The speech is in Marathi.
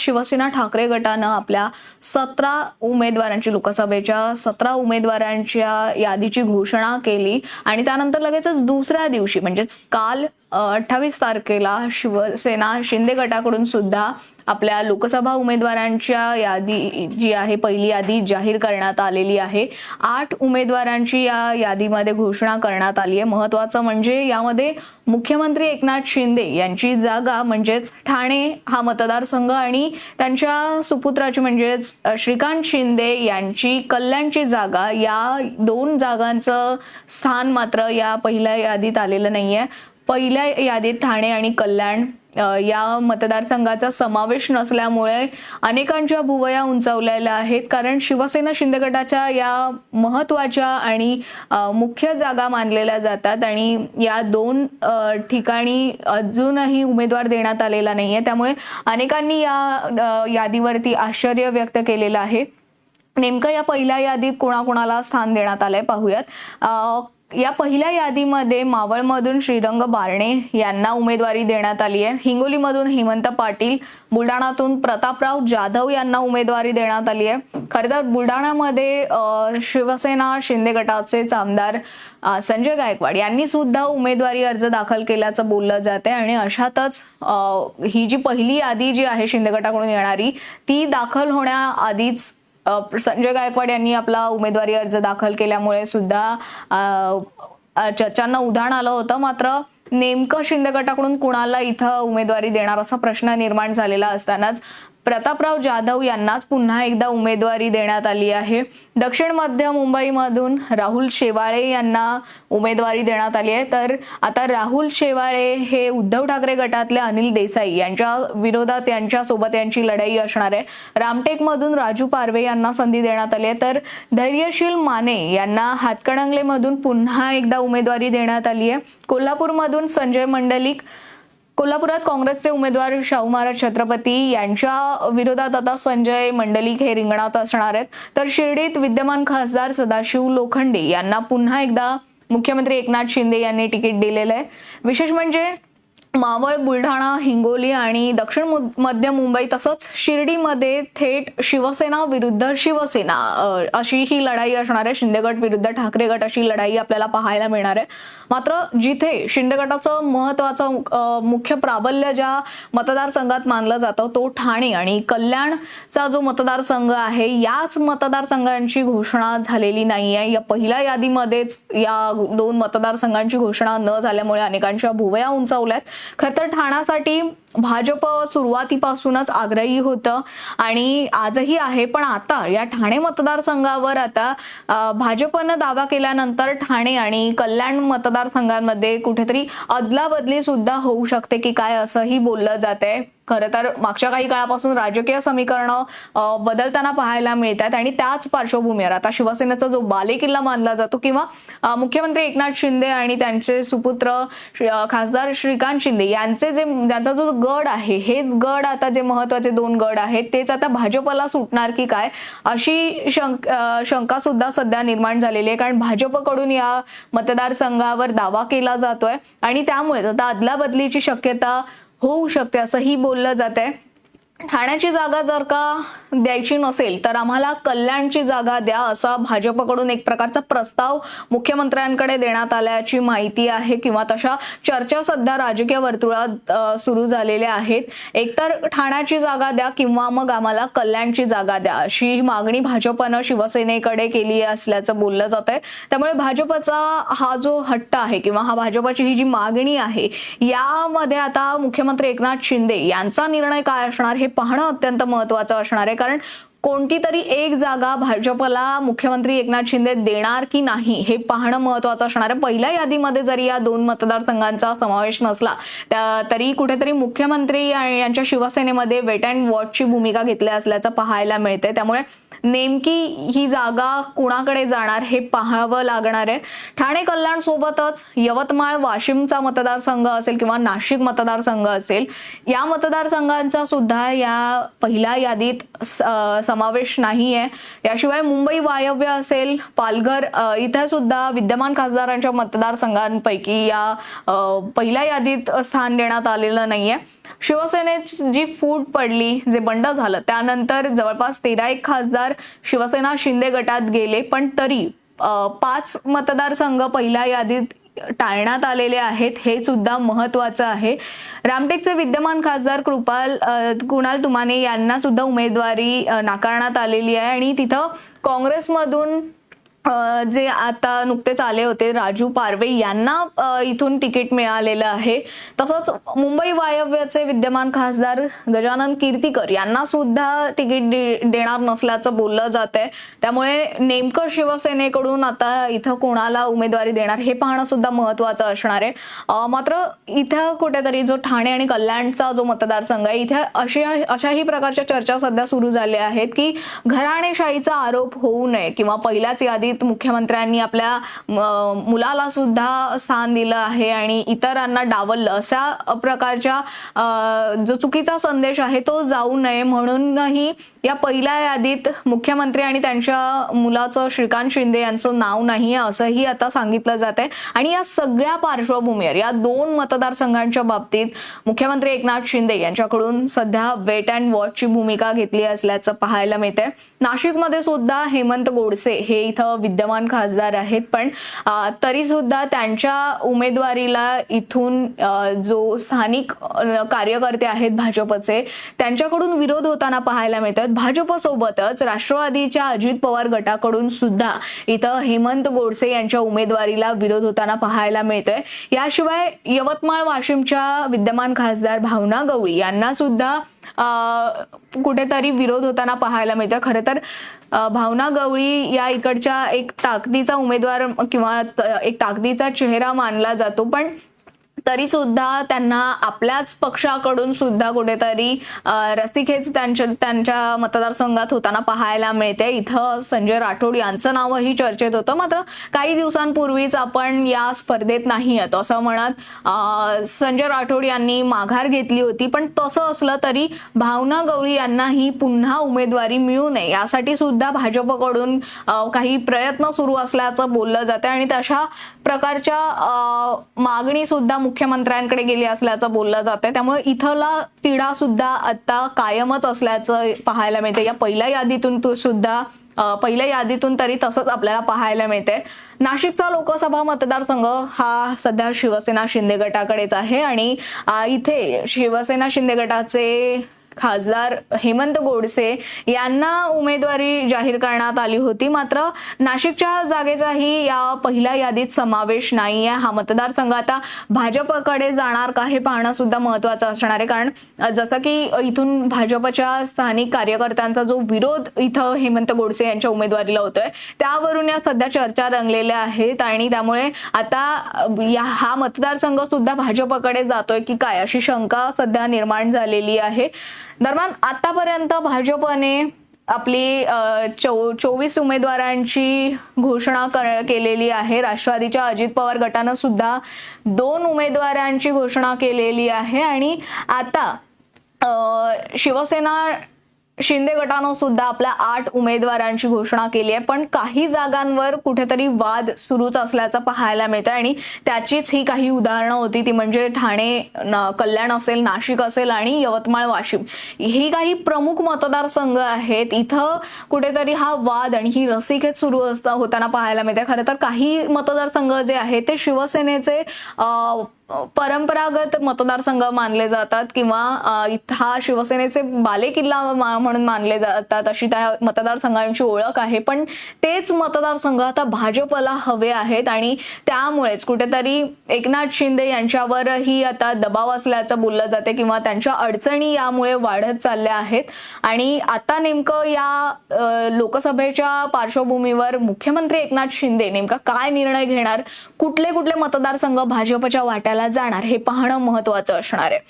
शिवसेना ठाकरे गटानं आपल्या सतरा उमेदवारांची लोकसभेच्या सतरा उमेदवारांच्या यादीची घोषणा केली. आणि त्यानंतर लगेचच दुसऱ्या दिवशी म्हणजेच काल अठ्ठावीस तारखेला शिवसेना शिंदे गटाकडून सुद्धा आपल्या लोकसभा उमेदवारांच्या यादी जी आहे पहिली यादी जाहीर करण्यात आलेली आहे. आठ उमेदवारांची या यादीमध्ये घोषणा करण्यात आली आहे. महत्वाचं म्हणजे यामध्ये मुख्यमंत्री एकनाथ शिंदे यांची जागा म्हणजेच ठाणे हा मतदारसंघ आणि त्यांच्या सुपुत्राची म्हणजेच श्रीकांत शिंदे यांची कल्याणची जागा. या दोन जागांचं स्थान मात्र या पहिल्या यादीत आलेलं नाहीये. पहिल्या यादीत ठाणे आणि कल्याण या मतदारसंघाचा समावेश नसल्यामुळे अनेकांच्या भुवया उंचावलेल्या आहेत. कारण शिवसेना शिंदे गटाच्या या महत्त्वाच्या आणि मुख्य जागा मानलेल्या जातात आणि या दोन ठिकाणी अजूनही उमेदवार देण्यात आलेला नाहीये. त्यामुळे अनेकांनी या यादीवरती आश्चर्य व्यक्त केलेलं आहे. नेमकं या पहिल्या यादीत कोणाकोणाला स्थान देण्यात आलंय पाहूयात. या पहिल्या यादीमध्ये मावळमधून श्रीरंग बारणे यांना उमेदवारी देण्यात आली आहे. हिंगोलीमधून हेमंत पाटील बुलढाणातून प्रतापराव जाधव यांना उमेदवारी देण्यात आली आहे. खरं तर बुलढाणामध्ये शिवसेना शिंदे गटाचे आमदार संजय गायकवाड यांनी सुद्धा उमेदवारी अर्ज दाखल केल्याचं बोललं जाते आणि अशातच ही जी पहिली यादी जी आहे शिंदे गटाकडून येणारी ती दाखल होण्याआधीच संजय गायकवाड यांनी आपला उमेदवारी अर्ज दाखल केल्यामुळे सुद्धा चर्चांना उधाण आलं होतं. मात्र नेमकं शिंदे गटाकडून कुणाला इथं उमेदवारी देणार असा प्रश्न निर्माण झालेला असतानाच प्रतापराव जाधव यांनाच पुन्हा एकदा उमेदवारी देण्यात आली आहे. दक्षिण मध्य मुंबईमधून राहुल शेवाळे यांना उमेदवारी देण्यात आली आहे. तर आता राहुल शेवाळे हे उद्धव ठाकरे गटातले अनिल देसाई यांच्या विरोधात यांच्यासोबत यांची लढाई असणार आहे. रामटेकमधून राजू पारवे यांना संधी देण्यात आली आहे. तर धैर्यशील माने यांना हातकणंगलेमधून पुन्हा एकदा उमेदवारी देण्यात आली आहे. कोल्हापूरमधून संजय मंडलिक कोल्हापुरात काँग्रेसचे उमेदवार शाहू महाराज छत्रपती यांच्या विरोधात आता संजय मंडलिक हे रिंगणात असणार आहेत. तर शिर्डीत विद्यमान खासदार सदाशिव लोखंडे यांना पुन्हा एकदा मुख्यमंत्री एकनाथ शिंदे यांनी तिकीट दिलेलं आहे. विशेष म्हणजे मावळ बुलढाणा हिंगोली आणि दक्षिण मु- मध्य मुंबई तसंच शिर्डीमध्ये थेट शिवसेना विरुद्ध शिवसेना अशी ही लढाई असणार आहे. शिंदे गट विरुद्ध ठाकरे गट अशी लढाई आपल्याला पाहायला मिळणार आहे. मात्र जिथे शिंदे गटाचं महत्वाचं मुख्य प्राबल्य ज्या मतदारसंघात मानलं जातं तो ठाणे आणि कल्याणचा जो मतदारसंघ आहे याच मतदारसंघांची घोषणा झालेली नाही आहे. या पहिल्या यादीमध्येच या दोन मतदारसंघांची घोषणा न झाल्यामुळे अनेकांच्या भुवया उंचावल्यात खरं तर ठाण्यासाठी भाजप सुरुवातीपासूनच आग्रही होतं आणि आजही आहे पण आता या ठाणे मतदारसंघावर आता भाजपनं दावा केल्यानंतर ठाणे आणि कल्याण मतदारसंघांमध्ये कुठेतरी अदलाबदली सुद्धा होऊ शकते की काय असंही बोललं जात आहे खरं तर मागच्या काही काळापासून राजकीय समीकरणं बदलताना पाहायला मिळतात आणि त्याच पार्श्वभूमीवर आता शिवसेनेचा जो बालेकिल्ला मानला जातो किंवा मुख्यमंत्री एकनाथ शिंदे आणि त्यांचे सुपुत्र खासदार श्रीकांत शिंदे यांचे जे ज्यांचा जो गड आहे हेच गड आता जे महत्त्वाचे दोन गड आहेत तेच आता भाजपला सुटणार की काय अशी शंक शंका सुद्धा सध्या निर्माण झालेली आहे. कारण भाजपकडून या मतदारसंघावर दावा केला जातोय आणि त्यामुळेच आता अदलाबदलीची शक्यता होऊ शकते असंही बोललं जात आहे ठाण्याची जागा जर का द्यायची नसेल तर आम्हाला कल्याणची जागा द्या असा भाजपकडून एक प्रकारचा प्रस्ताव मुख्यमंत्र्यांकडे देण्यात आल्याची माहिती आहे किंवा तशा चर्चा सध्या राजकीय वर्तुळात सुरू झालेल्या आहेत. एकतर ठाण्याची जागा द्या किंवा मग आम्हाला कल्याणची जागा द्या अशी मागणी भाजपनं शिवसेनेकडे केली असल्याचं बोललं जात आहे त्यामुळे भाजपचा हा जो हट्ट आहे किंवा हा भाजपची ही जी मागणी आहे यामध्ये आता मुख्यमंत्री एकनाथ शिंदे यांचा निर्णय काय असणार हे पाहणं अत्यंत महत्वाचं असणार आहे. कारण कोणती तरी एक जागा भाजपला मुख्यमंत्री एकनाथ शिंदे देणार की नाही हे पाहणं महत्वाचं असणार आहे. पहिल्या यादीमध्ये जरी या दोन मतदारसंघांचा समावेश नसला त्या- तरी कुठेतरी मुख्यमंत्री आणि यांच्या शिवसेनेमध्ये वेट अँड वॉचची भूमिका घेतली असल्याचं पाहायला मिळते त्यामुळे नेमकी ही जागा कुणाकडे जाणार हे पाहावं लागणार आहे. ठाणे कल्याण सोबतच यवतमाळ वाशिमचा मतदारसंघ असेल किंवा नाशिक मतदारसंघ असेल या मतदारसंघांचा सुद्धा या पहिल्या यादीत स- समावेश नाही आहे याशिवाय मुंबई वायव्य असेल पालघर इथे सुद्धा विद्यमान खासदारांच्या मतदारसंघांपैकी या पहिल्या यादीत स्थान देण्यात आलेलं नाहीये. शिवसेनेत जी फूट पडली जे बंड झालं त्यानंतर जवळपास तेरा एक खासदार शिवसेना शिंदे गटात गेले पण तरी पाच मतदारसंघ पहिल्या यादीत टाळण्यात आलेले आहेत हे सुद्धा महत्वाचं आहे. रामटेकचे विद्यमान खासदार कृपाल कुणाल तुमाने यांना सुद्धा उमेदवारी नाकारण्यात आलेली आहे आणि तिथं काँग्रेसमधून जे आता नुकतेच आले होते राजू पारवे यांना इथून तिकीट मिळालेलं आहे. तसंच मुंबई वायव्याचे विद्यमान खासदार गजानन कीर्तीकर यांना सुद्धा तिकीट दे- देणार नसल्याचं बोललं जात आहे त्यामुळे नेमकं शिवसेनेकडून आता इथं कोणाला उमेदवारी देणार हे पाहणं सुद्धा महत्वाचं असणार आहे. मात्र इथं कुठेतरी जो ठाणे आणि कल्याणचा जो मतदारसंघ आहे इथे अशा अशाही प्रकारच्या चर्चा सध्या सुरू झाल्या आहेत की घराणेशाहीचा आरोप होऊ नये किंवा पहिल्याच यादी यादीत मुख्यमंत्र्यांनी आपल्या मुलाला सुद्धा स्थान दिलं आहे आणि इतरांना डावललं. अशा प्रकारच्या जो चुकीचा संदेश आहे तो जाऊ नये म्हणूनही या पहिल्या यादीत मुख्यमंत्री आणि त्यांच्या मुलाचं श्रीकांत शिंदे यांचं नाव नाही आहे असंही आता सांगितलं जात आहे. आणि या सगळ्या पार्श्वभूमीवर या दोन मतदारसंघांच्या बाबतीत मुख्यमंत्री एकनाथ शिंदे यांच्याकडून सध्या वेट अँड वॉचची भूमिका घेतली असल्याचं पाहायला मिळतंय. नाशिकमध्ये सुद्धा हेमंत गोडसे हे इथं विद्यमान खासदार आहेत. पण तरी सुद्धा त्यांच्या उमेदवारीला इथून जो स्थानिक कार्यकर्ते आहेत भाजपचे त्यांच्याकडून विरोध होताना पाहायला मिळतात. भाजपसोबतच राष्ट्रवादीच्या अजित पवार गटाकडून सुद्धा इथं हेमंत गोडसे यांच्या उमेदवारीला विरोध होताना पाहायला मिळतोय. याशिवाय यवतमाळ वाशिमच्या विद्यमान खासदार भावना गवळी यांना सुद्धा कुठेतरी विरोध होताना पाहायला मिळतं. खरं तर भावना गवळी या इकडच्या एक ताकदीचा उमेदवार किंवा एक ताकदीचा चेहरा मानला जातो. पण तरी सुद्धा त्यांना आपल्याच पक्षाकडून सुद्धा कुठेतरी अ, त्यांच्या त्यांच्या मतदारसंघात होताना पाहायला मिळते. इथं संजय राठोड यांचं नावही चर्चेत होतं. मात्र काही दिवसांपूर्वीच आपण या स्पर्धेत नाही आहेत. असं म्हणत संजय राठोड यांनी माघार घेतली होती. पण तसं असलं तरी भावना गवळी यांनाही पुन्हा उमेदवारी मिळू नये. यासाठी सुद्धा भाजपकडून काही प्रयत्न सुरू असल्याचं बोललं जातं आणि तशा प्रकारच्या मागणी सुद्धा मुख्यमंत्र्यांकडे गेली असल्याचं बोललं जातंय. त्यामुळे इथला तिढा सुद्धा आता कायमच असल्याचं पाहायला मिळते या पहिल्या यादीतून सुद्धा पहिल्या यादीतून तरी तसंच आपल्याला पाहायला मिळते नाशिकचा लोकसभा मतदारसंघ हा सध्या शिवसेना शिंदे गटाकडेच आहे आणि इथे शिवसेना शिंदे गटाचे खासदार हेमंत गोडसे यांना उमेदवारी जाहीर करण्यात आली होती. मात्र नाशिकच्या जागेचाही या पहिल्या यादीत समावेश नाही आहे हा मतदारसंघ आता भाजपकडे जाणार का हे पाहणं सुद्धा महत्वाचं असणार आहे. कारण जसं की इथून भाजपच्या स्थानिक कार्यकर्त्यांचा जो विरोध इथं हेमंत गोडसे यांच्या उमेदवारीला होतोय त्यावरून या सध्या चर्चा रंगलेल्या आहेत आणि त्यामुळे आता या हा मतदारसंघ सुद्धा भाजपकडे जातोय की काय अशी शंका सध्या निर्माण झालेली आहे. दरम्यान आतापर्यंत भाजपने आपली चो चोवीस उमेदवारांची घोषणा कर- केलेली आहे. राष्ट्रवादीच्या अजित पवार गटानं सुद्धा दोन उमेदवारांची घोषणा केलेली आहे. आणि आता शिवसेना शिंदे गटानं सुद्धा आपल्या आठ उमेदवारांची घोषणा केली आहे. पण काही जागांवर कुठेतरी वाद सुरूच असल्याचं पाहायला मिळतं आणि त्याचीच ही काही उदाहरणं होती. ती म्हणजे ठाणे न- कल्याण असेल नाशिक असेल आणि यवतमाळ वाशिम. ही काही प्रमुख मतदारसंघ आहेत. इथं कुठेतरी हा वाद आणि ही रसिकेत सुरू असता होताना पाहायला मिळते खरं तर काही मतदारसंघ जे आहेत ते शिवसेनेचे परंपरागत मतदारसंघ मानले जातात किंवा इथं हा शिवसेनेचे बालेकिल्ला म्हणून मानले जातात अशी त्या मतदारसंघांची ओळख आहे. पण तेच मतदारसंघ आता भाजपला हवे आहेत आणि त्यामुळेच कुठेतरी एकनाथ शिंदे यांच्यावरही आता दबाव असल्याचं बोललं जाते किंवा त्यांच्या अडचणी यामुळे वाढत चालल्या आहेत. आणि आता नेमकं या लोकसभेच्या पार्श्वभूमीवर मुख्यमंत्री एकनाथ शिंदे नेमका काय निर्णय घेणार? कुठले कुठले मतदारसंघ भाजपच्या वाट्याला जाणार हे पाहणं महत्वाचं असणार आहे.